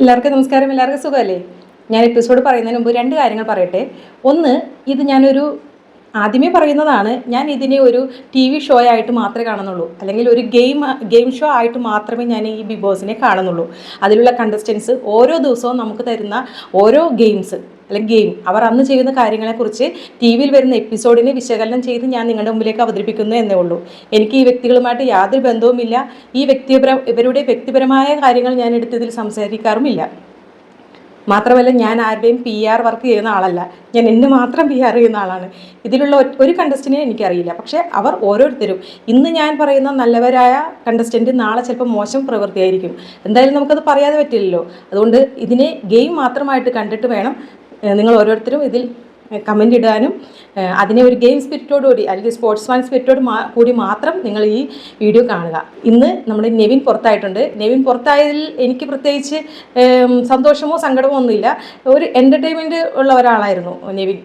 എല്ലാവർക്കും നമസ്കാരം എല്ലാവർക്കും സുഖമല്ലേ? ഞാൻ എപ്പിസോഡ് പറയുന്നതിന് മുമ്പ് രണ്ട് കാര്യങ്ങൾ പറയട്ടെ. ഒന്ന് ഇത് ഞാനൊരു ആദ്യമേ പറയുന്നതാണ് ഞാൻ ഇതിനെ ഒരു ടി വി ഷോ ആയിട്ട് മാത്രമേ കാണുന്നുള്ളൂ. അല്ലെങ്കിൽ ഒരു ഗെയിം ഗെയിം ഷോ ആയിട്ട് മാത്രമേ ഞാൻ ഈ ബിഗ് ബോസിനെ കാണുന്നുള്ളൂ. അതിലുള്ള കണ്ടസ്റ്റൻസ് ഓരോ ദിവസവും നമുക്ക് തരുന്ന ഓരോ ഗെയിംസ് അല്ലെങ്കിൽ ഗെയിം. അവർ അന്ന് ചെയ്യുന്ന കാര്യങ്ങളെക്കുറിച്ച് ടി വിയിൽ വരുന്ന എപ്പിസോഡിനെ വിശകലനം ചെയ്ത് ഞാൻ നിങ്ങളുടെ മുമ്പിലേക്ക് അവതരിപ്പിക്കുന്നു എന്നേ ഉള്ളൂ. എനിക്ക് ഈ വ്യക്തികളുമായിട്ട് യാതൊരു ബന്ധവുമില്ല. ഈ വ്യക്തിപര ഇവരുടെ വ്യക്തിപരമായ കാര്യങ്ങൾ ഞാൻ എടുത്തതിൽ സംസാരിക്കാറുമില്ല. മാത്രമല്ല ഞാൻ ആരുടെയും പി ആർ വർക്ക് ചെയ്യുന്ന ആളല്ല. ഞാൻ എന്നെ മാത്രം പി ആർ ചെയ്യുന്ന ആളാണ്. ഇതിലുള്ള ഒരു കണ്ടസ്റ്റന്റിനെ എനിക്കറിയില്ല. പക്ഷേ അവർ ഓരോരുത്തരും. ഇന്ന് ഞാൻ പറയുന്ന നല്ലവരായ കണ്ടസ്റ്റന്റ് നാളെ ചിലപ്പോൾ മോശം പ്രവൃത്തിയായിരിക്കും. എന്തായാലും നമുക്കത് പറയാതെ പറ്റില്ലല്ലോ. അതുകൊണ്ട് ഇതിനെ ഗെയിം മാത്രമായിട്ട് കണ്ടിട്ട് വേണം നിങ്ങൾ ഓരോരുത്തരും ഇതിൽ കമന്റ് ഇടാനും അതിനെ ഒരു ഗെയിം സ്പിരിറ്റോട് കൂടി അല്ലെങ്കിൽ സ്പോർട്സ് മാൻ സ്പിരിറ്റോട് കൂടി മാത്രം നിങ്ങൾ ഈ വീഡിയോ കാണുക. ഇന്ന് നമ്മുടെ നെവിൻ പുറത്തായിട്ടുണ്ട്. നെവിൻ പുറത്തായതിൽ എനിക്ക് പ്രത്യേകിച്ച് സന്തോഷമോ സങ്കടമോ ഒന്നുമില്ല. ഒരു എന്റർടൈൻമെന്റ് ഉള്ള ഒരാളായിരുന്നു നെവിൻ.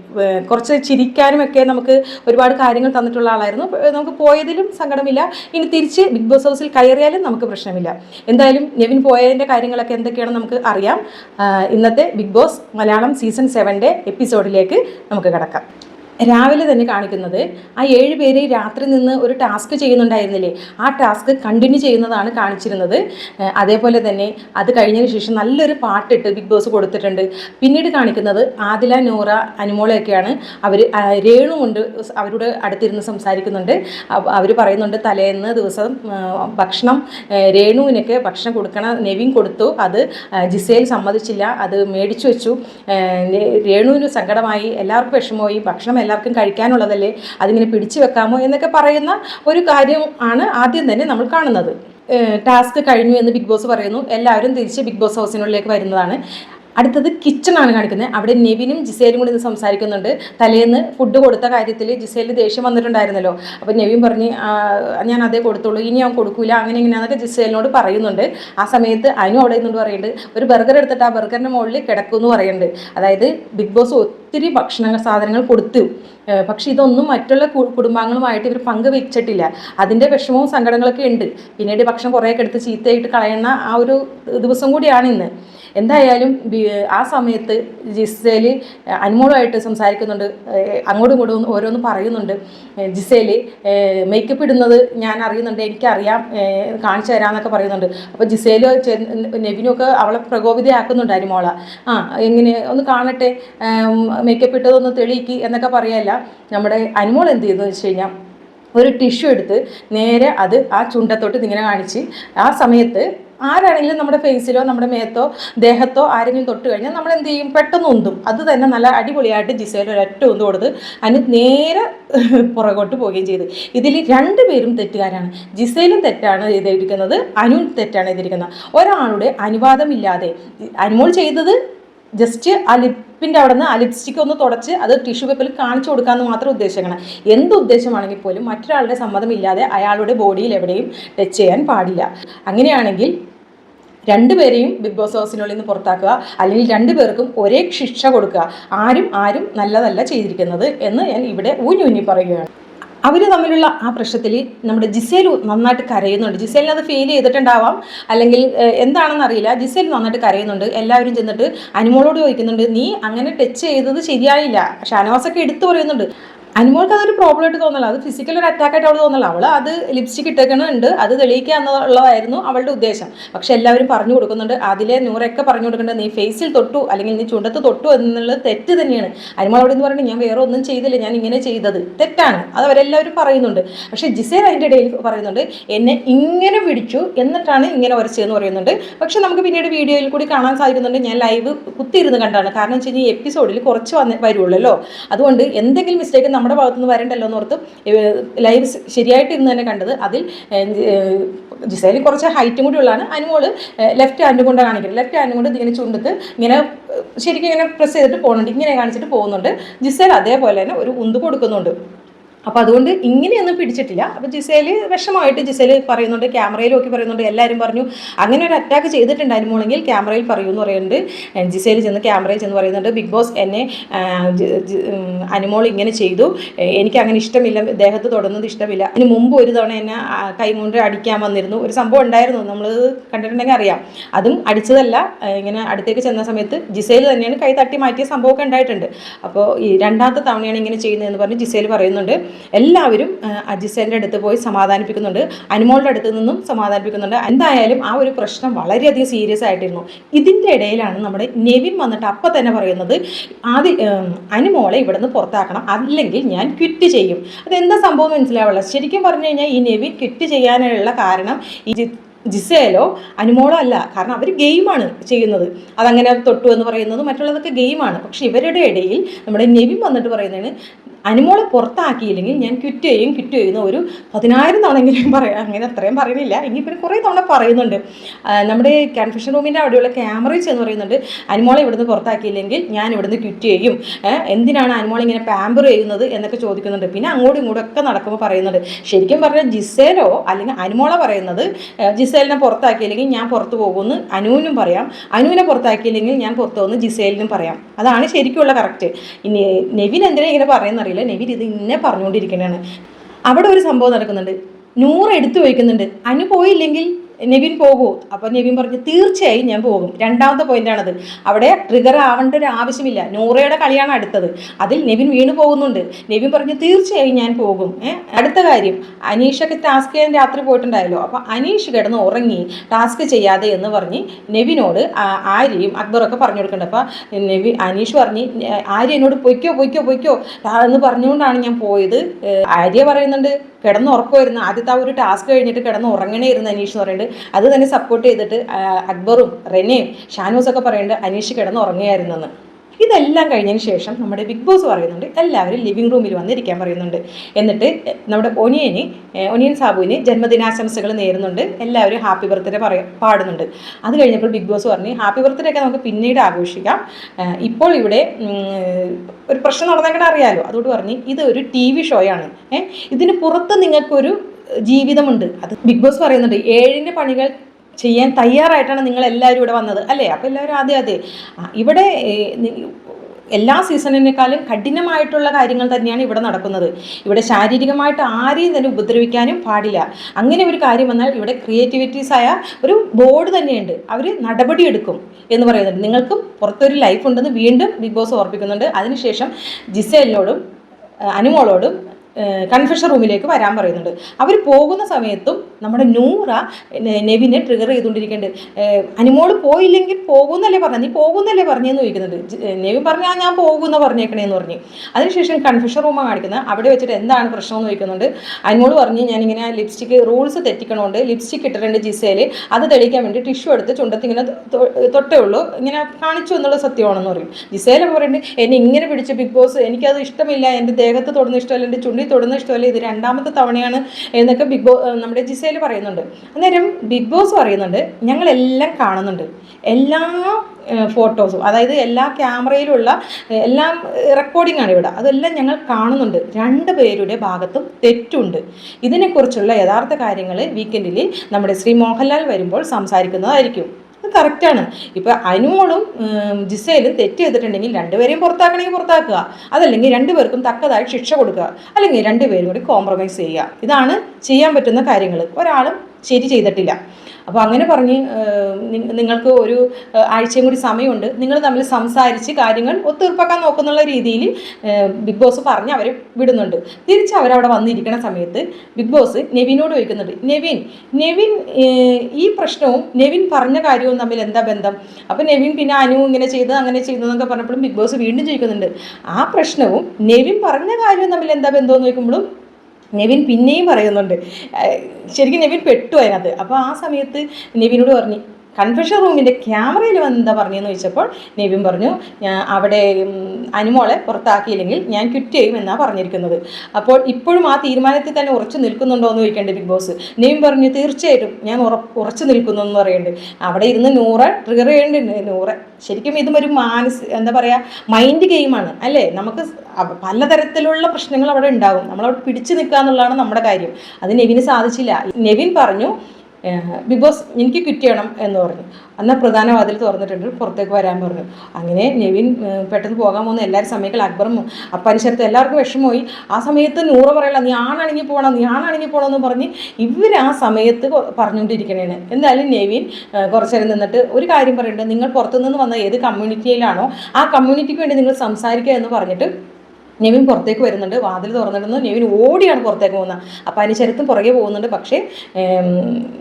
കുറച്ച് ചിരിക്കാനും ഒക്കെ നമുക്ക് ഒരുപാട് കാര്യങ്ങൾ തന്നിട്ടുള്ള ആളായിരുന്നു. നമുക്ക് പോയതിലും സങ്കടമില്ല. ഇനി തിരിച്ച് ബിഗ് ബോസ് ഹൗസിൽ കയറിയാലും നമുക്ക് പ്രശ്നമില്ല. എന്തായാലും നെവിൻ പോയതിന്റെ കാര്യങ്ങളൊക്കെ എന്തൊക്കെയാണെന്ന് നമുക്ക് അറിയാം. ഇന്നത്തെ ബിഗ് ബോസ് മലയാളം സീസൺ സെവന്റെ എപ്പിസോഡിലേക്ക് നമുക്ക് കിടക്കാം. രാവിലെ തന്നെ കാണിക്കുന്നത് ആ ഏഴ് പേര് രാത്രി നിന്ന് ഒരു ടാസ്ക് ചെയ്യുന്നുണ്ടായിരുന്നില്ലേ? ആ ടാസ്ക് കണ്ടിന്യൂ ചെയ്യുന്നതാണ് കാണിച്ചിരുന്നത്. അതേപോലെ തന്നെ അത് കഴിഞ്ഞതിന് ശേഷം നല്ലൊരു പാട്ടിട്ട് ബിഗ് ബോസ് കൊടുത്തിട്ടുണ്ട്. പിന്നീട് കാണിക്കുന്നത് ആദില നൂറ അനുമോളയൊക്കെയാണ്. അവർ രേണു കൊണ്ട് അവരോട് അടുത്തിരുന്ന് സംസാരിക്കുന്നുണ്ട്. അവർ പറയുന്നുണ്ട് തലേന്ന് ദിവസം ഭക്ഷണം രേണുവിനൊക്കെ ഭക്ഷണം കൊടുക്കണ നെവിൻ കൊടുത്തു. അത് ജിസേൽ സമ്മതിച്ചില്ല. അത് മേടിച്ചു വെച്ചു. രേണുവിന് സങ്കടമായി. എല്ലാവർക്കും വിഷമമായി. ഭക്ഷണം എല്ലാവർക്കും കഴിക്കാനുള്ളതല്ലേ? അതിങ്ങനെ പിടിച്ചു വെക്കാമോ എന്നൊക്കെ പറയുന്ന ഒരു കാര്യം ആണ് ആദ്യം തന്നെ നമ്മൾ കാണുന്നത്. ടാസ്ക് കഴിഞ്ഞു എന്ന് ബിഗ് ബോസ് പറയുന്നു. എല്ലാവരും തിരിച്ച് ബിഗ് ബോസ് ഹൗസിനുള്ളിലേക്ക് വരുന്നതാണ്. അടുത്തത് കിച്ചണാണ് കാണിക്കുന്നത്. അവിടെ നെവിനും ജിസേലും കൂടി ഇത് സംസാരിക്കുന്നുണ്ട്. തലേന്ന് ഫുഡ് കൊടുത്ത കാര്യത്തിൽ ജിസേലിന് ദേഷ്യം വന്നിട്ടുണ്ടായിരുന്നല്ലോ. അപ്പോൾ നെവിൻ പറഞ്ഞ് ഞാൻ അതേ കൊടുത്തുള്ളൂ ഇനി ഞാൻ കൊടുക്കൂല. അങ്ങനെ ഇങ്ങനെയാന്നൊക്കെ ജിസേലിനോട് പറയുന്നുണ്ട്. ആ സമയത്ത് അനു അവിടെ നിന്നുകൊണ്ട് പറയുന്നുണ്ട്. ഒരു ബർഗർ എടുത്തിട്ട് ആ ബർഗറിന്റെ മുകളിൽ കിടക്കുമെന്ന് പറയുന്നുണ്ട്. അതായത് ബിഗ് ബോസ് ഒത്തിരി ഭക്ഷണ സാധനങ്ങൾ കൊടുത്തു. പക്ഷേ ഇതൊന്നും മറ്റുള്ള കുടുംബാംഗങ്ങളുമായിട്ട് ഇവർ പങ്കുവെച്ചിട്ടില്ല അതിന്റെ വിഷമവും സങ്കടങ്ങളൊക്കെ ഉണ്ട്. പിന്നീട് ഭക്ഷണം കുറേയൊക്കെ എടുത്ത് ചീത്തയായിട്ട് കളയുന്ന ആ ഒരു ദിവസം കൂടിയാണ് ഇന്ന്. എന്തായാലും ആ സമയത്ത് ജിസേൽ അനുമോളുമായിട്ട് സംസാരിക്കുന്നുണ്ട്. അങ്ങോട്ടും ഇങ്ങോട്ടും ഓരോന്ന് പറയുന്നുണ്ട്. ജിസേൽ മേക്കപ്പ് ഇടുന്നത് ഞാൻ അറിയുന്നുണ്ട് എനിക്കറിയാം കാണിച്ചു തരാമെന്നൊക്കെ പറയുന്നുണ്ട്. അപ്പോൾ ജിസേൽ നെവിനൊക്കെ അവളെ പ്രകോപിതയാക്കുന്നുണ്ട് അനുമോള. ആ എങ്ങനെ ഒന്ന് കാണട്ടെ മേക്കപ്പ് ഇട്ടതൊന്ന് തെളിയിക്കി എന്നൊക്കെ പറയല്ല. നമ്മുടെ അനുമോൾ എന്ത് ചെയ്തെന്ന് വെച്ച് കഴിഞ്ഞാൽ ഒരു ടിഷ്യൂ എടുത്ത് നേരെ അത് ആ ചുണ്ടത്തോട്ട് ഇങ്ങനെ കാണിച്ച് ആ സമയത്ത് ആരാണെങ്കിലും നമ്മുടെ ഫേസിലോ നമ്മുടെ മേത്തോ ദേഹത്തോ ആരെങ്കിലും തൊട്ട് കഴിഞ്ഞാൽ നമ്മൾ എന്ത് ചെയ്യും? പെട്ടെന്ന് ഉന്തും. അത് തന്നെ നല്ല അടിപൊളിയായിട്ട് ജിസേൽ ഒരൊറ്റ ഉന്ത് കൊടുത്ത് അതിന് നേരെ പുറകോട്ട് പോവുകയും ചെയ്തു. ഇതിൽ രണ്ടുപേരും തെറ്റുകാരാണ്. ജിസേലും തെറ്റാണ് ചെയ്തിരിക്കുന്നത് അനു തെറ്റാണ് ചെയ്തിരിക്കുന്നത് ഒരാളുടെ അനുവാദമില്ലാതെ അനുമോൾ ചെയ്തത് ജസ്റ്റ് ആ ലിപ്പിന്റെ അവിടെ നിന്ന് ആ ലിപ്സ്റ്റിക് ഒന്ന് തുടച്ച് അത് ടിഷ്യൂ പേപ്പറിൽ കാണിച്ചു കൊടുക്കാമെന്ന് മാത്രം ഉദ്ദേശിക്കണം എന്ത് ഉദ്ദേശമാണെങ്കിൽ പോലും മറ്റൊരാളുടെ സമ്മതമില്ലാതെ അയാളുടെ ബോഡിയിൽ എവിടെയും ടച്ച് ചെയ്യാൻ പാടില്ല. അങ്ങനെയാണെങ്കിൽ രണ്ടുപേരെയും ബിഗ് ബോസ് ഹൗസിനുള്ളിൽ നിന്ന് പുറത്താക്കുക അല്ലെങ്കിൽ രണ്ടുപേർക്കും ഒരേ ശിക്ഷ കൊടുക്കുക. ആരും ആരും നല്ലതല്ല ചെയ്തിരിക്കുന്നത് എന്ന് ഞാൻ ഇവിടെ ഊഞ്ഞു ഊഞ്ഞി പറയുകയാണ്. അവർ തമ്മിലുള്ള ആ പ്രശ്നത്തിൽ നമ്മുടെ ജിസേൽ നന്നായിട്ട് കരയുന്നുണ്ട്. ജിസേലിന് അത് ഫീൽ ചെയ്തിട്ടുണ്ടാവാം. അല്ലെങ്കിൽ എന്താണെന്ന് അറിയില്ല. ജിസേൽ നന്നായിട്ട് കരയുന്നുണ്ട്. എല്ലാവരും ചെന്നിട്ട് അനുമോളോട് ചോദിക്കുന്നുണ്ട് നീ അങ്ങനെ ടച്ച് ചെയ്തത് ശരിയായില്ല. ഷാനവാസൊക്കെ എടുത്തു പറയുന്നുണ്ട്. അനുമോൾക്ക് അതൊരു പ്രോബ്ലം ആയിട്ട് തോന്നല. അത് ഫിസിക്കൽ ഒരു അറ്റാക്ക് ആയിട്ട് അവൾ തോന്നല. അവൾ അത് ലിപ്സ്റ്റിക് ഇട്ടേക്കണുണ്ട്. അത് തെളിയിക്കുക എന്നുള്ളതായിരുന്നു അവളുടെ ഉദ്ദേശം. പക്ഷെ എല്ലാവരും പറഞ്ഞു കൊടുക്കുന്നുണ്ട്. അതിലെ നൂറൊക്കെ പറഞ്ഞു കൊടുക്കുന്നുണ്ട്. നീ ഫേസിൽ തൊട്ടു. അല്ലെങ്കിൽ നീ ചുണ്ടത്ത് തൊട്ടു എന്നുള്ളത് തെറ്റ് തന്നെയാണ്. അനുമോൾ അവിടെ നിന്ന് പറയുന്നത് ഞാൻ വേറെ ഒന്നും ചെയ്തില്ല. ഞാൻ ഇങ്ങനെ ചെയ്തത്. തെറ്റാണ്. അത് അവരെല്ലാവരും പറയുന്നുണ്ട്. പക്ഷെ ജിസേൽ അതിന്റെ ഇടയിൽ പറയുന്നുണ്ട് എന്നെ ഇങ്ങനെ പിടിച്ചു എന്നിട്ടാണ് ഇങ്ങനെ ഉരച്ചതെന്ന് പറയുന്നുണ്ട്. പക്ഷെ നമുക്ക് പിന്നീട് വീഡിയോയിൽ കൂടി കാണാൻ സാധിക്കുന്നുണ്ട്. ഞാൻ ലൈവ് കുത്തിയിരുന്ന് കണ്ടാണ്. കാരണം വെച്ച് കഴിഞ്ഞാൽ ഈ എപ്പിസോഡിൽ കുറച്ച് വന്ന് വരുള്ളല്ലോ. അതുകൊണ്ട് എന്തെങ്കിലും മിസ്റ്റേക്ക് നമ്മുടെ ഭാഗത്തുനിന്ന് വരണ്ടല്ലോ എന്ന് ഓർത്ത് ലൈവ് ശരിയായിട്ട് ഇന്ന് തന്നെ കണ്ടത്. അതിൽ ജിസൈലി കുറച്ച് ഹൈറ്റും കൂടി ഉള്ളതാണ്. അനുമോൾ ലെഫ്റ്റ് ഹാൻഡ് കൊണ്ട് കാണിക്കുന്നത്. ലെഫ്റ്റ് ഹാൻഡ് കൊണ്ട് ഇങ്ങനെ ചുണ്ടത്ത് ഇങ്ങനെ ശരിക്കും ഇങ്ങനെ പ്രസ് ചെയ്തിട്ട് പോകുന്നുണ്ട് ഇങ്ങനെ കാണിച്ചിട്ട് പോകുന്നുണ്ട്. ജിസൈൽ അതേപോലെ തന്നെ ഒരു ഉന്ത് കൊടുക്കുന്നുണ്ട്. അപ്പോൾ അതുകൊണ്ട് ഇങ്ങനെയൊന്നും പിടിച്ചിട്ടില്ല. അപ്പോൾ ജിസേൽ വിഷമമായിട്ട് ജിസേൽ പറയുന്നുണ്ട് ക്യാമറയിൽ നോക്കി പറയുന്നുണ്ട് എല്ലാവരും പറഞ്ഞു അങ്ങനെ ഒരു അറ്റാക്ക് ചെയ്തിട്ടുണ്ട് അനുമോളെങ്കിൽ ക്യാമറയിൽ പറയൂ എന്ന് പറയുന്നുണ്ട് ജിസേൽ ചെന്ന് ക്യാമറയിൽ ചെന്ന് പറയുന്നുണ്ട് ബിഗ് ബോസ് എന്നെ അനുമോൾ ഇങ്ങനെ ചെയ്തു. എനിക്ക് അങ്ങനെ ഇഷ്ടമില്ല ദേഹത്ത് തൊടുന്നത് ഇഷ്ടമില്ല. അതിന് മുമ്പ് ഒരു തവണ എന്നെ കൈകൊണ്ട് അടിക്കാൻ വന്നിരുന്നു. ഒരു സംഭവം ഉണ്ടായിരുന്നു നമ്മൾ കണ്ടിട്ടുണ്ടെങ്കിൽ അറിയാം. അതും അടിച്ചതല്ല. ഇങ്ങനെ അടുത്തേക്ക് ചെന്ന സമയത്ത് ജിസേൽ തന്നെയാണ് കൈ തട്ടി മാറ്റിയ സംഭവമൊക്കെ ഉണ്ടായിട്ടുണ്ട്. അപ്പോൾ ഈ രണ്ടാമത്തെ തവണയാണ് ഇങ്ങനെ ചെയ്യുന്നതെന്ന് പറഞ്ഞ് ജിസേൽ പറയുന്നുണ്ട്. എല്ലാവരും അജിസേന്റെ അടുത്ത് പോയി സമാധാനിപ്പിക്കുന്നുണ്ട്. അനുമോളുടെ അടുത്ത് നിന്നും സമാധാനിപ്പിക്കുന്നുണ്ട്. എന്തായാലും ആ ഒരു പ്രശ്നം വളരെയധികം സീരിയസ് ആയിട്ടിരുന്നു. ഇതിന്റെ ഇടയിലാണ് നമ്മുടെ നെവിൻ വന്നിട്ട് അപ്പം തന്നെ പറയുന്നത് ആദ്യം അനുമോളെ ഇവിടെ നിന്ന് പുറത്താക്കണം. അല്ലെങ്കിൽ ഞാൻ ക്വിറ്റ് ചെയ്യും. അതെന്താ സംഭവം എന്ന് മനസ്സിലാവുള്ള. ശരിക്കും പറഞ്ഞു കഴിഞ്ഞാൽ ഈ നെവിൻ ക്വിറ്റ് ചെയ്യാനുള്ള കാരണം ഈ ജിസേലോ അനുമോളോ അല്ല. കാരണം അവർ ഗെയിമാണ് ചെയ്യുന്നത്. അതങ്ങനെ തൊട്ടു എന്ന് പറയുന്നത് മറ്റുള്ളതൊക്കെ ഗെയിമാണ്. പക്ഷെ ഇവരുടെ ഇടയിൽ നമ്മുടെ നെവിൻ വന്നിട്ട് പറയുന്നതാണ് അനുമോളെ പുറത്താക്കിയില്ലെങ്കിൽ ഞാൻ ക്വിറ്റ് ചെയ്യും ക്വിറ്റ് ചെയ്യുന്ന ഒരു പതിനായിരം തവണെങ്കിലും പറയാം. അങ്ങനെ അത്രയും പറയുന്നില്ല. ഇനി പിന്നെ കുറേ തവണ പറയുന്നുണ്ട്. നമ്മുടെ കൺഫ്യൂഷൻ റൂമിന്റെ അവിടെയുള്ള ക്യാമറയിൽ ചെന്ന് പറയുന്നുണ്ട് അനുമോളെ ഇവിടുന്ന് പുറത്താക്കിയില്ലെങ്കിൽ ഞാൻ ഇവിടുന്ന് ക്വിറ്റ് ചെയ്യും. എന്തിനാണ് അനുമോളെ ഇങ്ങനെ പാമ്പർ ചെയ്യുന്നത് എന്നൊക്കെ ചോദിക്കുന്നുണ്ട്. പിന്നെ അങ്ങോട്ടും ഇങ്ങോട്ടും ഒക്കെ നടക്കുമ്പോൾ പറയുന്നുണ്ട്. ശരിക്കും പറഞ്ഞാൽ ജിസേലോ അല്ലെങ്കിൽ അനുമോള പറയുന്നത് ജിസേലിനെ പുറത്താക്കിയില്ലെങ്കിൽ ഞാൻ പുറത്ത് പോകുമെന്ന് അനുവിനും പറയാം. അനുവിനെ പുറത്താക്കിയില്ലെങ്കിൽ ഞാൻ പുറത്തു പോകുമെന്ന് ജിസേലിനും പറയാം. അതാണ് ശരിക്കുള്ള കറക്റ്റ്. ഇനി നെവിൻ എന്തിനാ ഇങ്ങനെ പറയുന്നറിയില്ല നെവിൻ ഇത് ഇന്നെ പറഞ്ഞുകൊണ്ടിരിക്കുന്നതാണ് അവിടെ ഒരു സംഭവം നടക്കുന്നുണ്ട്. നൂറ് എടുത്തു വയ്ക്കുന്നുണ്ട് അനു പോയില്ലെങ്കിൽ നെവിൻ പോകുമോ അപ്പോൾ നെവിൻ പറഞ്ഞു തീർച്ചയായും ഞാൻ പോകും. രണ്ടാമത്തെ പോയിന്റാണത് അവിടെ ട്രിഗർ ആവേണ്ട ഒരു ആവശ്യമില്ല. നൂറയുടെ കളിയാണ് അടുത്തത്. അതിൽ നെവിൻ വീണു പോകുന്നുണ്ട്. നെവിൻ പറഞ്ഞു തീർച്ചയായും ഞാൻ പോകും. അടുത്ത കാര്യം അനീഷൊക്കെ ടാസ്ക് ചെയ്യാൻ രാത്രി പോയിട്ടുണ്ടായല്ലോ. അപ്പോൾ അനീഷ് കിടന്ന് ഉറങ്ങി ടാസ്ക് ചെയ്യാതെ എന്ന് പറഞ്ഞ് നെവിനോട് ആര്യയും അക്ബറൊക്കെ പറഞ്ഞു കൊടുക്കുന്നുണ്ട്. അപ്പോൾ നെവി അനീഷ് പറഞ്ഞ് "ഏ, ആര്യ എന്നോട് പൊയ്ക്കോ പൊയ്ക്കോ പൊയ്ക്കോ എന്ന് പറഞ്ഞുകൊണ്ടാണ് ഞാൻ പോയത്. ആര്യ പറയുന്നുണ്ട് കിടന്ന് ഉറക്കമായിരുന്നു ആദ്യത്തെ ആ ഒരു ടാസ്ക് കഴിഞ്ഞിട്ട് കിടന്ന് ഉറങ്ങണേയിരുന്നു അനീഷ് എന്ന് പറയുന്നുണ്ട് അത് തന്നെ സപ്പോർട്ട് ചെയ്തിട്ട് അക്ബറും റെനയും ഷാനൂസൊക്കെ പറയുന്നുണ്ട് അനീഷ് കിടന്ന് ഉറങ്ങിയായിരുന്നെന്ന് ഇതെല്ലാം കഴിഞ്ഞതിന് ശേഷം നമ്മുടെ ബിഗ് ബോസ് പറയുന്നുണ്ട് എല്ലാവരും ലിവിംഗ് റൂമിൽ വന്നിരിക്കാൻ പറയുന്നുണ്ട്. എന്നിട്ട് നമ്മുടെ ഒനിയന് ഒനിയൻ സാബുവിന് ജന്മദിനാശംസകൾ നേരുന്നുണ്ട്. എല്ലാവരും ഹാപ്പി ബർത്ത്ഡേ പറയ പാടുന്നുണ്ട്. അത് കഴിഞ്ഞപ്പോൾ ബിഗ് ബോസ് പറഞ്ഞു ഹാപ്പി ബർത്ത്ഡേ ഒക്കെ നമുക്ക് പിന്നീട് ആഘോഷിക്കാം. ഇപ്പോൾ ഇവിടെ ഒരു പ്രശ്നം നടന്നേക്കണ അറിയാമല്ലോ അതുകൊണ്ട് പറഞ്ഞ് ഇത് ഒരു ടി വി ഷോയാണ് ഇതിന് പുറത്ത് നിങ്ങൾക്കൊരു ജീവിതമുണ്ട്. അത് ബിഗ് ബോസ് പറയുന്നുണ്ട് ഏഴിന്റെ പണികൾ ചെയ്യാൻ തയ്യാറായിട്ടാണ് നിങ്ങൾ എല്ലാവരും ഇവിടെ വന്നത് അല്ലേ? അപ്പോൾ എല്ലാവരും അതെ. അതെ ഇവിടെ എല്ലാ സീസണിനേക്കാളും കഠിനമായിട്ടുള്ള കാര്യങ്ങൾ തന്നെയാണ് ഇവിടെ നടക്കുന്നത്. ഇവിടെ ശാരീരികമായിട്ട് ആരെയും തന്നെ ഉപദ്രവിക്കാനും പാടില്ല. അങ്ങനെ ഒരു കാര്യം വന്നാൽ ഇവിടെ ക്രിയേറ്റിവിറ്റീസായ ഒരു ബോർഡ് തന്നെയുണ്ട്. അവർ നടപടിയെടുക്കും എന്ന് പറയുന്നുണ്ട്. നിങ്ങൾക്കും പുറത്തൊരു ലൈഫ് ഉണ്ടെന്ന് വീണ്ടും ബിഗ് ബോസ് ഓർപ്പിക്കുന്നുണ്ട്. അതിനുശേഷം ജിസേലിനോടും അനുമോളോടും കൺഫെഷൻ റൂമിലേക്ക് വരാൻ പറയുന്നുണ്ട്. അവർ പോകുന്ന സമയത്തും നമ്മുടെ നൂറ നെവിനെ ട്രിഗർ ചെയ്തുകൊണ്ടിരിക്കേണ്ടത് അനുമോൾ പോയില്ലെങ്കിൽ പോകുന്നല്ലേ പറഞ്ഞു നീ പോകുന്നല്ലേ പറഞ്ഞെന്ന് ഏഹ് നെവിൻ പറഞ്ഞാൽ ഞാൻ പോകുന്ന പറഞ്ഞേക്കണേന്ന് പറഞ്ഞു. അതിനുശേഷം കൺഫെഷൻ റൂമാണ് കാണിക്കുന്നത് അവിടെ വെച്ചിട്ട് എന്താണ് പ്രശ്നം എന്ന് ചോദിക്കുന്നുണ്ട്. അനുമോൾ പറഞ്ഞ് ഞാനിങ്ങനെ ലിപ്സ്റ്റിക്ക് റൂൾസ് തെറ്റിക്കണോണ്ട് ലിപ്സ്റ്റിക്ക് ഇട്ടിട്ടുണ്ട് ജിസേൽ അത് തെളിയിക്കാൻ വേണ്ടി ടിഷ്യൂ എടുത്ത് ചുണ്ടത്ത് ഇങ്ങനെ തൊട്ടേ ഉള്ളൂ. ഇങ്ങനെ കാണിച്ചു എന്നുള്ള സത്യമാണെന്ന് പറയും. ജിസേല പറയുന്നുണ്ട് എന്നെ ഇങ്ങനെ പിടിച്ച് ബിഗ് ബോസ് എനിക്കത് ഇഷ്ടമില്ല. എന്റെ ദേഹത്ത് തൊടുന്ന ഇഷ്ടമല്ല. എന്റെ ചുണ്ടി തൊടുന്ന ഇഷ്ടമല്ല. ഇത് രണ്ടാമത്തെ തവണയാണ് എന്നൊക്കെ ബിഗ് ബോ നമ്മുടെ ജിസയിൽ പറയുന്നുണ്ട്. അന്നേരം ബിഗ് ബോസ് പറയുന്നുണ്ട് ഞങ്ങളെല്ലാം കാണുന്നുണ്ട്. എല്ലാ ഫോട്ടോസും അതായത് എല്ലാ ക്യാമറയിലുള്ള എല്ലാം റെക്കോർഡിംഗ് ആണ് ഇവിടെ. അതെല്ലാം ഞങ്ങൾ കാണുന്നുണ്ട്. രണ്ട് പേരുടെ ഭാഗത്തും തെറ്റുണ്ട്. ഇതിനെക്കുറിച്ചുള്ള യഥാർത്ഥ കാര്യങ്ങൾ വീക്കെൻഡിൽ നമ്മുടെ ശ്രീ മോഹൻലാൽ വരുമ്പോൾ സംസാരിക്കുന്നതായിരിക്കും. അത് കറക്റ്റാണ് ഇപ്പം അനുമോളും ജിസയിലും തെറ്റ് ചെയ്തിട്ടുണ്ടെങ്കിൽ രണ്ടുപേരെയും പുറത്താക്കണമെങ്കിൽ പുറത്താക്കുക. അതല്ലെങ്കിൽ രണ്ടുപേർക്കും തക്കതായി ശിക്ഷ കൊടുക്കുക. അല്ലെങ്കിൽ രണ്ടുപേരും കൂടി കോംപ്രമൈസ് ചെയ്യുക. ഇതാണ് ചെയ്യാൻ പറ്റുന്ന കാര്യങ്ങൾ ഒരാളും ശരി ചെയ്തിട്ടില്ല. അപ്പോൾ അങ്ങനെ പറഞ്ഞ് നിങ്ങൾക്ക് ഒരു ആഴ്ചയും കൂടി സമയമുണ്ട്. നിങ്ങൾ തമ്മിൽ സംസാരിച്ച് കാര്യങ്ങൾ ഒത്തീർപ്പാക്കാൻ നോക്കുന്നുള്ള രീതിയിൽ ബിഗ് ബോസ് പറഞ്ഞ് അവരെ വിടുന്നുണ്ട്. തിരിച്ച് അവരവിടെ വന്നിരിക്കുന്ന സമയത്ത് ബിഗ് ബോസ് നെവിനോട് ചോദിക്കുന്നുണ്ട്. നെവിൻ നെവിൻ ഈ പ്രശ്നവും നെവിൻ പറഞ്ഞ കാര്യവും തമ്മിൽ എന്താ ബന്ധം? അപ്പോൾ നെവിൻ പിന്നെ അനു ഇങ്ങനെ ചെയ്ത് അങ്ങനെ ചെയ്തു എന്നൊക്കെ പറഞ്ഞപ്പോഴും ബിഗ് ബോസ് വീണ്ടും ചോദിക്കുന്നുണ്ട്. ആ പ്രശ്നവും നെവിൻ പറഞ്ഞ കാര്യവും തമ്മിൽ എന്താ ബന്ധം എന്ന് ചോദിക്കുമ്പോഴും നെവിൻ പിന്നെയും പറയുന്നുണ്ട്. ശരിക്കും നെവിൻ പെട്ടു അതിനകത്ത്. അപ്പോൾ ആ സമയത്ത് നെവിനോട് പറഞ്ഞു കൺഫെഷൻ റൂമിന്റെ ക്യാമറയിൽ വന്ന് എന്താ പറഞ്ഞതെന്ന് ചോദിച്ചപ്പോൾ നെവിൻ പറഞ്ഞു ഞാൻ അവിടെ അനുമോളെ പുറത്താക്കിയില്ലെങ്കിൽ ഞാൻ ക്വിറ്റ് ചെയ്യും എന്നാണ് പറഞ്ഞിരിക്കുന്നത്. അപ്പോൾ ഇപ്പോഴും ആ തീരുമാനത്തിൽ തന്നെ ഉറച്ചു നിൽക്കുന്നുണ്ടോ എന്ന് ചോദിക്കേണ്ടത് ബിഗ് ബോസ് നെവിൻ പറഞ്ഞു തീർച്ചയായിട്ടും ഞാൻ ഉറ ഉറച്ചു നിൽക്കുന്നു എന്ന് പറയുന്നുണ്ട് അവിടെ ഇരുന്ന് നൂറ് ട്രിഗർ ചെയ്യേണ്ടി. നൂറ് ശരിക്കും ഇതും ഒരു മാനസ് എന്താ പറയുക മൈൻഡ് ഗെയിമാണ് അല്ലേ? നമുക്ക് പലതരത്തിലുള്ള പ്രശ്നങ്ങൾ അവിടെ ഉണ്ടാകും നമ്മളവിടെ പിടിച്ചു നിൽക്കുക എന്നുള്ളതാണ് നമ്മുടെ കാര്യം. അത് നെവിന് സാധിച്ചില്ല. നെവിൻ പറഞ്ഞു ബിഗ് ബോസ് എനിക്ക് ക്വിറ്റ് ചെയ്യണം എന്ന് പറഞ്ഞു. എന്നാൽ പ്രധാന വാതിൽ തുറന്നിട്ടുണ്ട് പുറത്തേക്ക് വരാൻ പറഞ്ഞു. അങ്ങനെ നെവിൻ പെട്ടെന്ന് പോകാൻ പോകുന്ന എല്ലാവരും സമയങ്ങളിൽ അക്ബറും അപ്പനിശരത്തും എല്ലാവർക്കും വിഷമമായി. ആ സമയത്ത് നൂറ് പറയല നീ ആണണിങ്ങി പോകണം നീ ആണണിങ്ങി പോകണം എന്ന് പറഞ്ഞ് ഇവർ ആ സമയത്ത് പറഞ്ഞുകൊണ്ടിരിക്കണേന് എന്തായാലും നെവിൻ കുറച്ചേരം നിന്നിട്ട് ഒരു കാര്യം പറയുന്നുണ്ട് നിങ്ങൾ പുറത്തുനിന്ന് വന്ന ഏത് കമ്മ്യൂണിറ്റിയിലാണോ ആ കമ്മ്യൂണിറ്റിക്ക് വേണ്ടി നിങ്ങൾ സംസാരിക്കുക എന്ന് പറഞ്ഞിട്ട് നെവിൻ പുറത്തേക്ക് വരുന്നുണ്ട് വാതിൽ തുറന്നിടുന്നു. നെവിൻ ഓടിയാണ് പുറത്തേക്ക് പോകുന്നത്. അപ്പം അനുചരത്തും പുറകെ പോകുന്നുണ്ട്. പക്ഷേ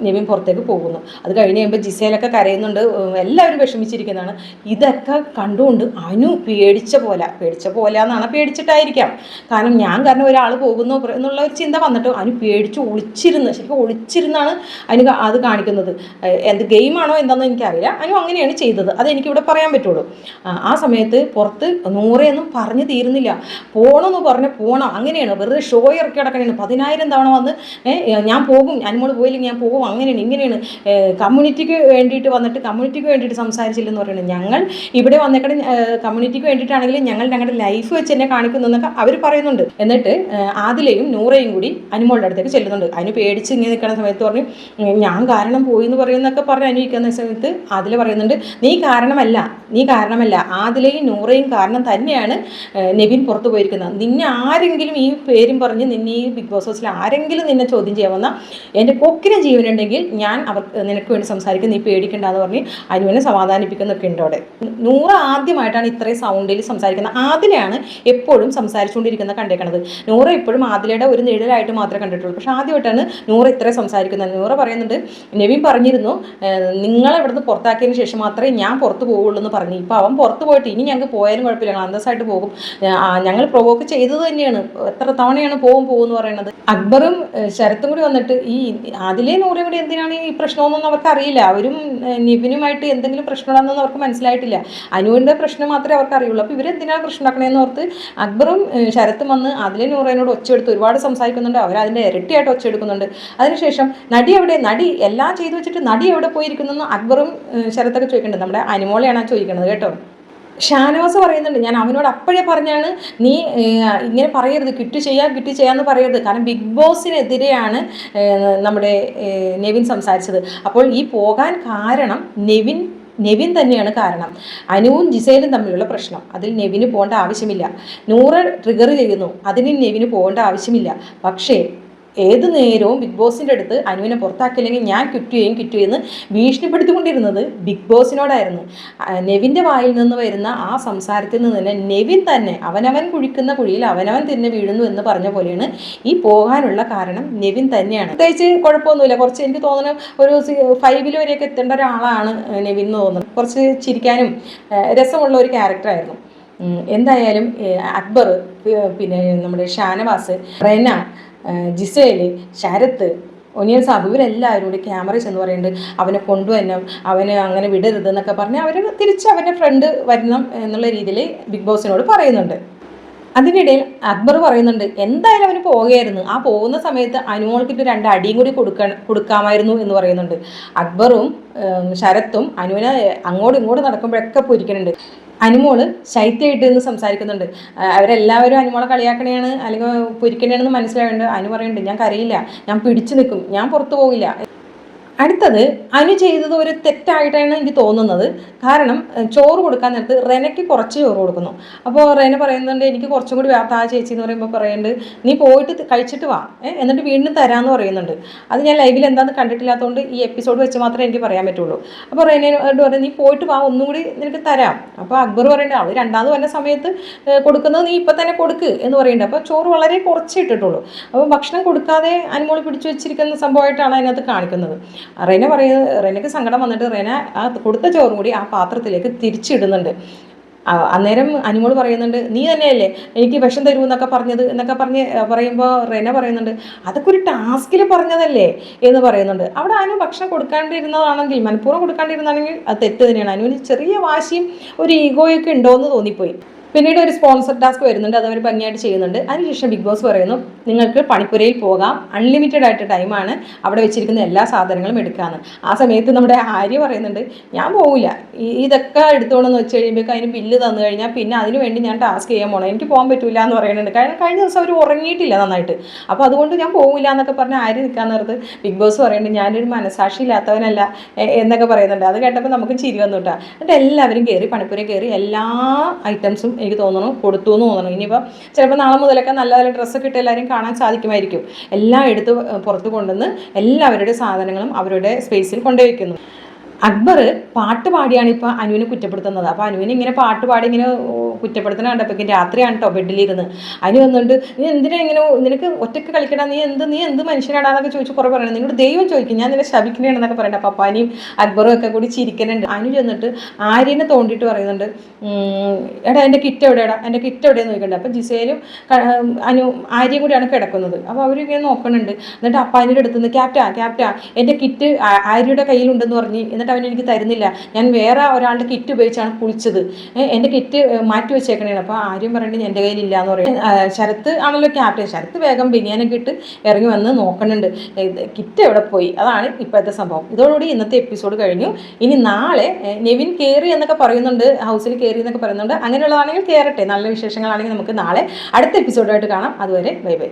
നെവിൻ പുറത്തേക്ക് പോകുന്നു. അത് കഴിഞ്ഞ് കഴിയുമ്പോൾ ജിസയിലൊക്കെ കരയുന്നുണ്ട്. എല്ലാവരും വിഷമിച്ചിരിക്കുന്നതാണ്. ഇതൊക്കെ കണ്ടുകൊണ്ട് അനു പേടിച്ച പോലെ പേടിച്ച പോലെ എന്നാണ് പേടിച്ചിട്ടായിരിക്കാം. കാരണം ഞാൻ കാരണം ഒരാൾ പോകുന്നു എന്നുള്ള ഒരു ചിന്ത വന്നിട്ട് അനു പേടിച്ച് ഒളിച്ചിരുന്ന് ശരിക്കും ഒളിച്ചിരുന്നാണ് അനു അത് കാണിക്കുന്നത്. എന്ത് ഗെയിമാണോ എന്താണെന്ന് എനിക്കറിയില്ല. അനു അങ്ങനെയാണ് ചെയ്തത്. അത് എനിക്കിവിടെ പറയാൻ പറ്റുള്ളൂ. ആ, സമയത്ത് പുറത്ത് നൂറെയൊന്നും പറഞ്ഞു തീരുന്നില്ല. പോണമെന്ന് പറഞ്ഞ് പോണം. അങ്ങനെയാണ്. വെറുതെ ഷോ ഇറക്കി കിടക്കണേണ് പതിനായിരം തവണ വന്ന് ഞാൻ പോകും. അനുമോൾ പോയില്ലെങ്കിൽ ഞാൻ പോകും. അങ്ങനെയാണ് ഇങ്ങനെയാണ്. കമ്മ്യൂണിറ്റിക്ക് വേണ്ടിയിട്ട് വന്നിട്ട് കമ്മ്യൂണിറ്റിക്ക് വേണ്ടിയിട്ട് സംസാരിച്ചില്ലെന്ന് പറയുന്നത് ഞങ്ങൾ ഇവിടെ വന്നേക്കണ കമ്മ്യൂണിറ്റിക്ക് വേണ്ടിയിട്ടാണെങ്കിലും ഞങ്ങൾ ഞങ്ങളുടെ ലൈഫ് വെച്ച് തന്നെ കാണിക്കുന്നു എന്നൊക്കെ അവർ പറയുന്നുണ്ട്. എന്നിട്ട് ആദിലെയും നൂറയും കൂടി അനുമോളുടെ അടുത്തേക്ക് ചെല്ലുന്നുണ്ട്. അനു പേടിച്ച് ഇങ്ങനെ നിൽക്കുന്ന സമയത്ത് പറഞ്ഞു ഞാൻ കാരണം പോയി എന്ന് പറയുന്നൊക്കെ പറഞ്ഞ് അനുഭവിക്കുന്ന സമയത്ത് ആദില പറയുന്നുണ്ട് നീ കാരണമല്ല നീ കാരണമല്ല. ആദിലയും നൂറയും കാരണം തന്നെയാണ് നെബിൻ പുറത്തു പോയിരിക്കുന്നത്. നിന്നെ ആരെങ്കിലും ഈ പേരും പറഞ്ഞ് നിന്നെ ഈ ബിഗ് ബോസ് ഹൗസിൽ ആരെങ്കിലും നിന്നെ ചോദ്യം ചെയ്യാൻ വന്നാൽ എന്റെ കൊക്കിന് ജീവനുണ്ടെങ്കിൽ ഞാൻ അവർ നിനക്ക് വേണ്ടി സംസാരിക്കും നീ പേടിക്കണ്ട എന്ന് പറഞ്ഞ് അനുവിനെ സമാധാനിപ്പിക്കുന്നൊക്കെ ഉണ്ട് അവിടെ. നൂറ് ആദ്യമായിട്ടാണ് ഇത്രയും സൗണ്ടിൽ സംസാരിക്കുന്നത്. ആദിലയാണ് എപ്പോഴും സംസാരിച്ചുകൊണ്ടിരിക്കുന്നത് കണ്ടേക്കണത്. നൂറ എപ്പോഴും ആദിലയുടെ ഒരു നിഴലായിട്ട് മാത്രമേ കണ്ടിട്ടുള്ളൂ. പക്ഷേ ആദ്യമായിട്ടാണ് നൂറ ഇത്രയും സംസാരിക്കുന്നത്. നൂറ പറയുന്നുണ്ട് നവീൻ പറഞ്ഞിരുന്നു നിങ്ങളെ ഇവിടുന്ന് പുറത്താക്കിയതിന് ശേഷം മാത്രമേ ഞാൻ പുറത്ത് പോവുള്ളൂ എന്ന് പറഞ്ഞു. ഇപ്പോൾ അവൻ പുറത്ത് പോയിട്ട് ഇനി ഞങ്ങൾക്ക് പോയാലും കുഴപ്പമില്ല. ഞങ്ങൾ അന്തസ്സായിട്ട് പോകും. ഞങ്ങൾ പ്രൊവോക്ക് ചെയ്തത് തന്നെയാണ്. എത്ര തവണയാണ് പോകും എന്ന് പറയുന്നത്. അക്ബറും ശരത്തും കൂടി വന്നിട്ട് ഈ അതിലേ നൂറും കൂടി എന്തിനാണ് ഈ പ്രശ്നമൊന്നും അവർക്ക് അറിയില്ല. അവരും നിബിനുമായിട്ട് എന്തെങ്കിലും പ്രശ്നമുണ്ടെന്നൊന്നും അവർക്ക് മനസ്സിലായിട്ടില്ല. അനുവിന്റെ പ്രശ്നം മാത്രമേ അവർക്ക് അറിയുള്ളൂ. അപ്പോൾ ഇവരെന്തിനാണ് പ്രശ്നം ഉണ്ടാക്കണേന്ന് ഓർത്ത് അക്ബറും ശരത്തും വന്ന് അതിലെ നൂറേനോട് ഒച്ചയെടുത്ത് ഒരുപാട് സംസാരിക്കുന്നുണ്ട്. അവർ അതിന്റെ ഇരട്ടിയായിട്ട് ഒച്ചയെടുക്കുന്നുണ്ട്. അതിനുശേഷം നടി എവിടെ? നടി എല്ലാം ചെയ്തു വെച്ചിട്ട് നടി എവിടെ പോയിരിക്കുന്നു അക്ബറും ശരത്തൊക്കെ ചോദിക്കുന്നുണ്ട്. നമ്മുടെ അനുമോളെയാണ് ചോദിക്കുന്നത് കേട്ടോ. ഷാനവാസ് പറയുന്നുണ്ട് ഞാൻ അവനോട് അപ്പോഴേ പറഞ്ഞാണ് നീ ഇങ്ങനെ പറയരുത് കിട്ടു ചെയ്യാ കിട്ടു ചെയ്യാന്ന് പറയരുത്. കാരണം ബിഗ് ബോസിനെതിരെയാണ് നമ്മുടെ നെവിൻ സംസാരിച്ചത്. അപ്പോൾ ഈ പോകാൻ കാരണം നെവിൻ നെവിൻ തന്നെയാണ് കാരണം. അനുവും ജിസേലും തമ്മിലുള്ള പ്രശ്നം. അതിൽ നെവിന് പോകേണ്ട ആവശ്യമില്ല. നൂറ് ട്രിഗർ ചെയ്യുന്നു. അതിന് നെവിന് പോകേണ്ട ആവശ്യമില്ല. പക്ഷേ ഏത് നേരവും ബിഗ് ബോസിന്റെ അടുത്ത് അനുവിനെ പുറത്താക്കില്ലെങ്കിൽ ഞാൻ ക്വിറ്റ് ചെയ്യും ക്വിറ്റ് ചെയ്യുമെന്ന് ഭീഷണിപ്പെടുത്തിക്കൊണ്ടിരുന്നത് ബിഗ് ബോസിനോടായിരുന്നു നെവിന്റെ വായിൽ നിന്ന് വരുന്ന ആ സംസാരത്തിൽ നിന്ന് തന്നെ നെവിൻ തന്നെ അവനവൻ കുഴിക്കുന്ന കുഴിയിൽ അവനവൻ തന്നെ വീഴുന്നു എന്ന് പറഞ്ഞ പോലെയാണ് ഈ പോകാനുള്ള കാരണം നെവിൻ തന്നെയാണ്. പ്രത്യേകിച്ച് കുഴപ്പമൊന്നുമില്ല. കുറച്ച് എനിക്ക് തോന്നുന്നു ഒരു ഫൈവിൽ വരെയൊക്കെ എത്തേണ്ട ഒരാളാണ് നെവിൻ എന്ന് തോന്നുന്നത് കുറച്ച് ചിരിക്കാനും രസമുള്ള ഒരു ക്യാരക്ടറായിരുന്നു എന്തായാലും അക്ബർ പിന്നെ നമ്മുടെ ഷാനവാസ് റെന ജിസേൽ ശരത്ത് ഒനിയൻ സാബ് ഇവരെല്ലാവരും കൂടി ക്യാമറയിൽ ചെന്ന് പറയുന്നുണ്ട് അവനെ കൊണ്ടുവരണം അവനെ അങ്ങനെ വിടരുത് എന്നൊക്കെ പറഞ്ഞ് അവർ തിരിച്ച് അവന്റെ ഫ്രണ്ട് വരണം എന്നുള്ള രീതിയിൽ ബിഗ് ബോസിനോട് പറയുന്നുണ്ട്. അതിനിടയിൽ അക്ബർ പറയുന്നുണ്ട് എന്തായാലും അവന് പോകുകയായിരുന്നു ആ പോകുന്ന സമയത്ത് അനുമോൾക്കിട്ട് രണ്ട് അടിയും കൂടി കൊടുക്കാൻ കൊടുക്കാമായിരുന്നു എന്ന് പറയുന്നുണ്ട്. അക്ബറും ശരത്തും അനുവിനെ അങ്ങോട്ടും ഇങ്ങോട്ടും നടക്കുമ്പോഴൊക്കെ പൊരിക്കുന്നുണ്ട് അനുമോൾ ശൈത്യമായിട്ട് നിന്ന് സംസാരിക്കുന്നുണ്ട്. അവരെല്ലാവരും അനുമോളെ കളിയാക്കണേയാണ് അല്ലെങ്കിൽ പൊരിക്കണേണെന്ന് മനസ്സിലായുണ്ട് അനു പറയുന്നുണ്ട് ഞാൻ കരയില്ല ഞാൻ പിടിച്ചു നിൽക്കും ഞാൻ പുറത്തു പോകില്ല അടുത്തത് അനു ചെയ്തത് ഒരു തെറ്റായിട്ടാണ് എനിക്ക് തോന്നുന്നത്. കാരണം ചോറ് കൊടുക്കാൻ നേരത്ത് റെനയ്ക്ക് കുറച്ച് ചോറ് കൊടുക്കുന്നു. അപ്പോൾ റെന പറയുന്നുണ്ട് എനിക്ക് കുറച്ചും കൂടി ആ ചേച്ചി എന്ന് പറയുമ്പോൾ പറയുന്നുണ്ട് നീ പോയിട്ട് കഴിച്ചിട്ട് വാ എന്നിട്ട് വീണ്ടും തരാമെന്ന് പറയുന്നുണ്ട്. അത് ഞാൻ ലൈവിൽ എന്താണെന്ന് കണ്ടിട്ടില്ലാത്തതുകൊണ്ട് ഈ എപ്പിസോഡ് വെച്ച് മാത്രമേ എനിക്ക് പറയാൻ പറ്റുള്ളൂ. അപ്പോൾ റെനയോട് പറയുന്നത് നീ പോയിട്ട് വാ ഒന്നും കൂടി നിനക്ക് തരാം. അപ്പോൾ അക്ബർ പറയുന്നുണ്ട് അവൾ രണ്ടാമത് വന്ന സമയത്ത് കൊടുക്കുന്നത് നീ ഇപ്പം തന്നെ കൊടുക്ക് എന്ന് പറയുന്നുണ്ട് അപ്പോൾ ചോറ് വളരെ കുറച്ച് ഇട്ടിട്ടുള്ളൂ. അപ്പോൾ ഭക്ഷണം കൊടുക്കാതെ അനുമോളി പിടിച്ചു വെച്ചിരിക്കുന്ന സംഭവമായിട്ടാണ് അതിനകത്ത് കാണിക്കുന്നത്. റെന പറയുന്നത് റെനക്ക് സങ്കടം വന്നിട്ട് റെന ആ കൊടുത്ത ചോറും കൂടി ആ പാത്രത്തിലേക്ക് തിരിച്ചിടുന്നുണ്ട്. അന്നേരം അനുമോൾ പറയുന്നുണ്ട് നീ തന്നെയല്ലേ എനിക്ക് വിഷം തരൂ എന്നൊക്കെ പറഞ്ഞത്? എന്നൊക്കെ പറഞ്ഞ് പറയുമ്പോൾ റെന പറയുന്നുണ്ട് അതൊക്കെ ഒരു ടാസ്കിൽ പറഞ്ഞതല്ലേ? എന്ന് പറയുന്നുണ്ട്. അവിടെ അനു ഭക്ഷണം കൊടുക്കാണ്ടിരുന്നതാണെങ്കിൽ മനഃപൂർവം കൊടുക്കാണ്ടിരുന്നാണെങ്കിൽ അത് തെറ്റ് തന്നെയാണ്. അനുവിന് ചെറിയ വാശിയും ഒരു ഈഗോയൊക്കെ ഉണ്ടോ എന്ന് തോന്നിപ്പോയി. പിന്നീട് ഒരു സ്പോൺസർ ടാസ്ക് വരുന്നുണ്ട് അത് അവർ ഭംഗിയായിട്ട് ചെയ്യുന്നുണ്ട്. അതിനുശേഷം ബിഗ് ബോസ് പറയുന്നു നിങ്ങൾക്ക് പണിപ്പുരയിൽ പോകാം. അൺലിമിറ്റഡ് ആയിട്ട് ടൈമാണ് അവിടെ വെച്ചിരിക്കുന്ന എല്ലാ സാധനങ്ങളും എടുക്കാമെന്ന് ആ സമയത്ത് നമ്മുടെ ആര്യ പറയുന്നുണ്ട് ഞാൻ പോകില്ല ഇതൊക്കെ എടുത്തോണെന്ന് വെച്ച് കഴിയുമ്പോഴേക്കും അതിന് ബില്ല് തന്നു കഴിഞ്ഞാൽ പിന്നെ അതിന് വേണ്ടി ഞാൻ ടാസ്ക് ചെയ്യാൻ പോകണം എനിക്ക് പോകാൻ പറ്റില്ല എന്ന് പറയുന്നുണ്ട്. കാരണം കഴിഞ്ഞ ദിവസം അവർ ഉറങ്ങിയിട്ടില്ല നന്നായിട്ട്. അപ്പോൾ അതുകൊണ്ട് ഞാൻ പോകില്ല എന്നൊക്കെ പറഞ്ഞ് ആര്യ നിൽക്കാൻ നേരത്ത് ബിഗ് ബോസ് പറയുന്നുണ്ട് ഞാനൊരു മനസാക്ഷി ഇല്ലാത്തവനല്ല എന്നൊക്കെ പറയുന്നുണ്ട്. അത് കേട്ടപ്പോൾ നമുക്ക് ചിരി വന്നു കേട്ടോ. എന്നിട്ട് എല്ലാവരും കയറി പണിപ്പുര കയറി എല്ലാ ഐറ്റംസും എനിക്ക് തോന്നുന്നു കൊടുത്തു എന്ന് തോന്നുന്നു. ഇനിയിപ്പോൾ ചിലപ്പോൾ നാളെ മുതലൊക്കെ നല്ല നല്ല ഡ്രസ്സൊക്കെ ഇട്ട് എല്ലാവരും കാണാൻ സാധിക്കുമായിരിക്കും. എല്ലാം എടുത്ത് പുറത്ത് കൊണ്ടുവന്ന് എല്ലാവരുടെ സാധനങ്ങളും അവരുടെ സ്പേസിൽ കൊണ്ടുവയ്ക്കുന്നു അക്ബർ പാട്ട് പാടിയാണ് ഇപ്പോൾ അനുവിനെ കുറ്റപ്പെടുത്തുന്നത്. അപ്പോൾ അനുവിനെ ഇങ്ങനെ പാട്ട് പാടി ഇങ്ങനെ ഓ, കുറ്റപ്പെടുത്തുന്ന കണ്ടപ്പോൾ രാത്രിയാണ് കേട്ടോ ബെഡിലിരുന്ന്. അതിന് വന്നുകൊണ്ട് നീ എന്തിനാ ഇങ്ങനെ നിനക്ക് ഒറ്റയ്ക്ക് കളിക്കടാ? നീ എന്ത് നീ എന്ത് മനുഷ്യനാടാന്നൊക്കെ ചോദിച്ചു കുറേ പറയണം. നിന്നോട് ദൈവം ചോദിക്കും. ഞാൻ നിന്നെ ശപിക്കണേണെന്നൊക്കെ പറയണ്ട. പപ്പാനിയും അക്ബറും ഒക്കെ കൂടി ചിരിക്കുന്നുണ്ട് അനു ചെന്നിട്ട് ആര്യനെ തോണ്ടിയിട്ട് പറയുന്നുണ്ട് എടാ എന്റെ കിറ്റ് എവിടെയാടാ? എന്റെ കിറ്റ് എവിടെയെന്ന് ചോദിക്കണ്ട. അപ്പം ജിസേലും അനു ആര്യയും കൂടിയാണ് കിടക്കുന്നത്. അപ്പോൾ അവരിങ്ങനെ നോക്കണുണ്ട്. എന്നിട്ട് അപ്പാനിയുടെ അടുത്ത് നിന്ന് ക്യാപ്റ്റാ ക്യാപ്റ്റാ എന്റെ കിറ്റ് ആര്യയുടെ കയ്യിലുണ്ടെന്ന് പറഞ്ഞ് എന്നിട്ട് അവൻ എനിക്ക് തരുന്നില്ല. ഞാൻ വേറെ ഒരാളുടെ കിറ്റ് ഉപയോഗിച്ചാണ് കുളിച്ചത്. എന്റെ കിറ്റ് മാറ്റി വെച്ചേക്കണേ അപ്പോൾ ആരും പറയണ്ടത് എന്റെ കയ്യിലില്ല എന്ന് പറയും. ശരത്ത് ആണല്ലോ ക്യാപ്റ്റൻ. ശരത്ത് വേഗം ബനിയാനൊക്കെ ഇട്ട് ഇറങ്ങി വന്ന് നോക്കുന്നുണ്ട് ഇത് കിറ്റ് എവിടെ പോയി? അതാണ് ഇപ്പോഴത്തെ സംഭവം. ഇതോടുകൂടി ഇന്നത്തെ എപ്പിസോഡ് കഴിഞ്ഞു. ഇനി നാളെ നെവിൻ കയറി എന്നൊക്കെ പറയുന്നുണ്ട്. ഹൗസിൽ കയറി എന്നൊക്കെ പറയുന്നുണ്ട്. അങ്ങനെയുള്ളതാണെങ്കിൽ കയറട്ടെ നല്ല വിശേഷങ്ങളാണെങ്കിൽ നമുക്ക് നാളെ അടുത്ത എപ്പിസോഡായിട്ട് കാണാം. അതുവരെ ബൈ ബൈ.